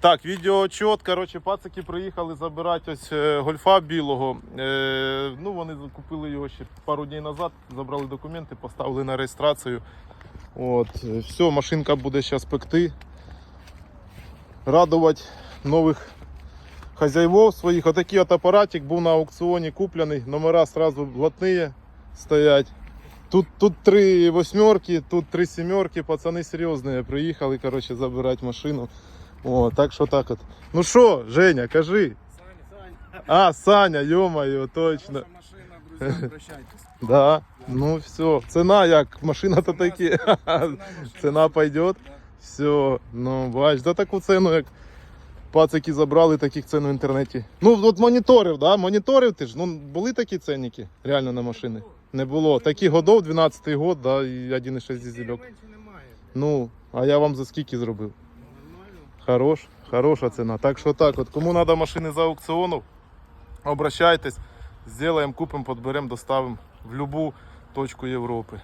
Так, відеоотчет. Коротше, пацики приїхали забирати ось е, гольфа білого. Е, ну, вони купили його ще пару днів назад, забрали документи, поставили на реєстрацію. От, е, все, машинка буде зараз пекти. Радувати нових хазяївов своїх. Отакий от апаратик був на аукціоні куплений. Номера сразу блатні стоять. Тут, тут три восьмерки, тут три сімерки. Пацани серйозні приїхали коротше, забирати машину. О, так що так от. Ну що, Женя, кажи. Саня, Саня, А, Саня, ё-моё, точно. машина, друзі, прощайтесь. Да, ну все. Ціна як, машина-то Ціна- такі. Ціна машини. Пойдет. Все, ну бач, за таку ціну, як пацики забрали таких цін в інтернеті. Ну, от моніторив, да? Моніторив ти ж. Ну, були такі ценники реально на машини? Не було. Такі годов, 12-й год, да, і 1,6 дизельок. Менше немає. Ну, а я вам за скільки зробив? Хорош, хороша ціна. Так що так, от кому треба машини за аукціону, обращайтесь, зробимо, купимо, підберемо, доставимо в будь-яку точку Європи.